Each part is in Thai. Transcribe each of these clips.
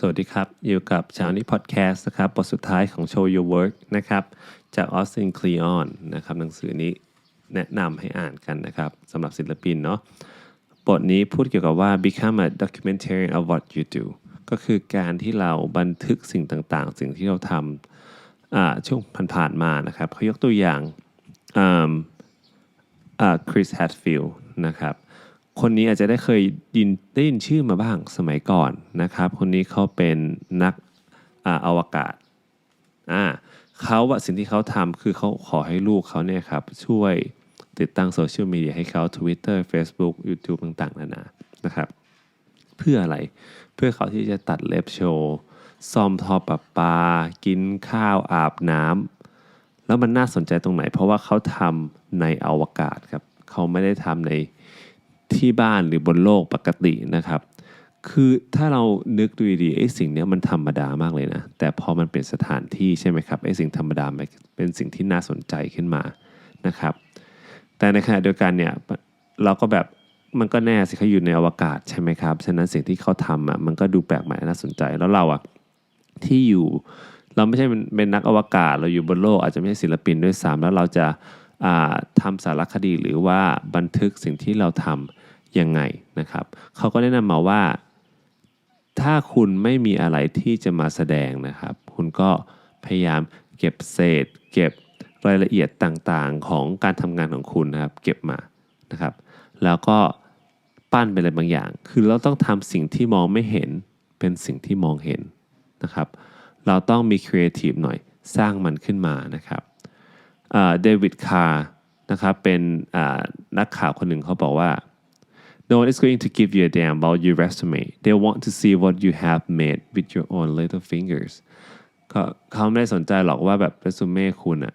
สวัสดีครับ อยู่กับเช้านี้พอดแคสต์นะครับบทสุดท้ายของ Show Your Work นะครับ จากออสตินคลีออนนะครับหนังสือนี้แนะนำให้อ่านกันนะครับสำหรับศิลปินเนาะบทนี้พูดเกี่ยวกับว่า become a documentarian of what you do ก็คือการที่เราบันทึกสิ่งต่างๆ สิ่งที่เราทำช่วงผ่านๆมานะครับเขายกตัวอย่างคริสแฮตฟิลด์นะครับ คนนี้อาจจะได้เคยยินได้ยินชื่อมาบ้างสมัยก่อนนะครับ คนนี้เขาเป็นนักออวกาศอ่าเขาว่าสิ่งที่เขาทำคือเขาขอให้ลูกเขาเนี่ยครับช่วยติดตั้งโซเชียลมีเดียให้เขา Twitter Facebook YouTube ต่างๆ นานานะครับ เพื่ออะไรเพื่อเขาที่จะตัดเล็บโชว์ซ่อมท่อประปา กินข้าวอาบน้ำแล้วมันน่าสนใจตรงไหน เพราะว่าเขาทำในอวกาศครับเขาไม่ได้ทำใน ที่บ้านหรือบนโลกปกตินะครับ คือถ้าเรานึกดูดีไอ้สิ่งนี้มันธรรมดามากเลยนะ แต่พอมันเป็นสถานที่ใช่ไหมครับไอ้สิ่งธรรมดาเป็นสิ่งที่น่าสนใจขึ้นมานะครับ แต่ในขณะเดียวกันเนี่ยเราก็แบบมันก็แน่สิเขาอยู่ในอวกาศใช่ไหมครับ ฉะนั้นสิ่งที่เขาทำอะมันก็ดูแปลกใหม่น่าสนใจแล้วเราอะที่อยู่เราไม่ใช่เป็นนักอวกาศเราอยู่บนโลกอาจจะไม่ใช่ศิลปินด้วยซ้ำแล้วเราจะาทำสารคดีหรือว่าบันทึกสิ่งที่เราทำ ยังไงนะครับ เขาก็แนะนำมาว่า ถ้าคุณไม่มีอะไรที่จะมาแสดงนะครับ คุณก็พยายามเก็บเศษ เก็บรายละเอียดต่างๆ ของการทำงานของคุณนะครับ เก็บมานะครับ แล้วก็ปั้นเป็นอะไรบางอย่าง คือเราต้องทำสิ่งที่มองไม่เห็นเป็นสิ่งที่มองเห็นนะครับ เราต้องมีครีเอทีฟหน่อยสร้างมันขึ้นมานะครับเดวิดคาร์นะครับเป็นนักข่าวคนหนึ่งเขาบอกว่า No one is going to give you a damn about your resume. They want to see what you have made with your own little fingers. เขาไม่ได้สนใจหรอกว่าแบบเรซูเม่คุณอะ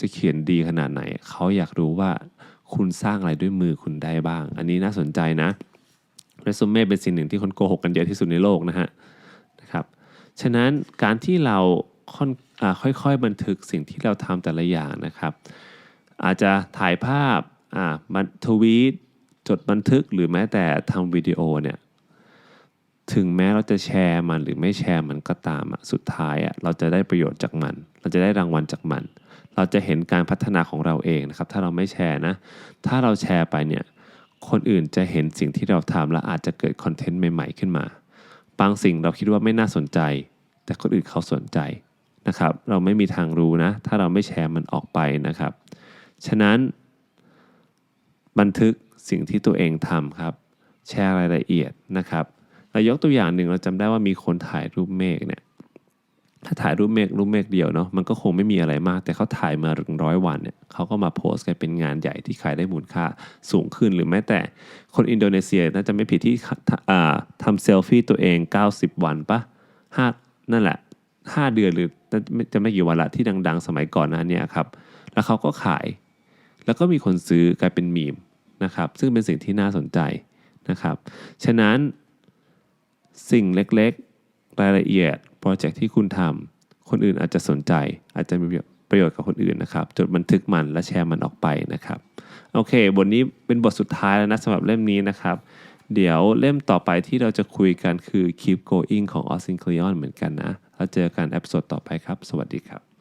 จะเขียนดีขนาดไหน เขาอยากรู้ว่าคุณสร้างอะไรด้วยมือคุณได้บ้าง อันนี้น่าสนใจนะเรซูเม่เป็นสิ่งหนึ่งที่คนโกหกกันเยอะที่สุดในโลกนะฮะนะครับ ฉะนั้นการที่เราค่อนอาค่อยๆบันทึกสิ่งที่เราทำแต่ละอย่างนะครับ อาจจะถ่ายภาพอ่ามันทวีต จดบันทึกหรือแม้แต่ทำวิดีโอเนี่ยถึงแม้เราจะแชร์มันหรือไม่แชร์มันก็ตามอะสุดท้ายอะเราจะได้ประโยชน์จากมัน เราจะได้รางวัลจากมัน เราจะเห็นการพัฒนาของเราเองนะครับ ถ้าเราไม่แชร์นะ ถ้าเราแชร์ไปเนี่ยคนอื่นจะเห็นสิ่งที่เราทำและอาจจะเกิดคอนเทนต์ใหม่ๆขึ้นมา บางสิ่งเราคิดว่าไม่น่าสนใจ แต่คนอื่นเขาสนใจนะครับ เราไม่มีทางรู้นะ ถ้าเราไม่แชร์มันออกไปนะครับ ฉะนั้นบันทึก สิ่งที่ตัวเองทำครับ แชร์รายละเอียดนะครับเรายกตัวอย่างหนึ่งเราจำได้ว่ามีคนถ่ายรูปเมฆเนี่ยถ้าถ่ายรูปเมฆรูปเมฆเดียวเนาะมันก็คงไม่มีอะไรมาก แต่เขาถ่ายมาถึงร้อยวันเนี่ยเขาก็มาโพสต์กันเป็นงานใหญ่ที่ขายได้มูลค่าสูงขึ้นหรือแม้แต่คนอินโดนีเซียน่าจะไม่ผิดที่ทำเซลฟี่ตัวเอง 90 วันปะห้านั่นแหละ 5 เดือนหรือจะไม่กี่วันละที่ดัง ๆ สมัยก่อนนั้นเนี่ยครับ แล้วเขาก็ขาย แล้วก็มีคนซื้อกลายเป็นมีม นะครับซึ่งเป็นสิ่งที่น่าสนใจนะครับฉะนั้นสิ่งเล็กๆ รายละเอียดโปรเจกต์ที่คุณทำคนอื่นอาจจะสนใจ อาจจะมีประโยชน์กับคนอื่นนะครับ จดบันทึกมันและแชร์มันออกไปนะครับโอเค บทนี้เป็นบทสุดท้ายแล้วนะสำหรับเล่มนี้นะครับ เดี๋ยวเล่มต่อไปที่เราจะคุยกันคือ Keep Going ของ Austin Kleon เหมือนกันนะแล้วเจอกันเอพิโซดต่อไปครับ สวัสดีครับ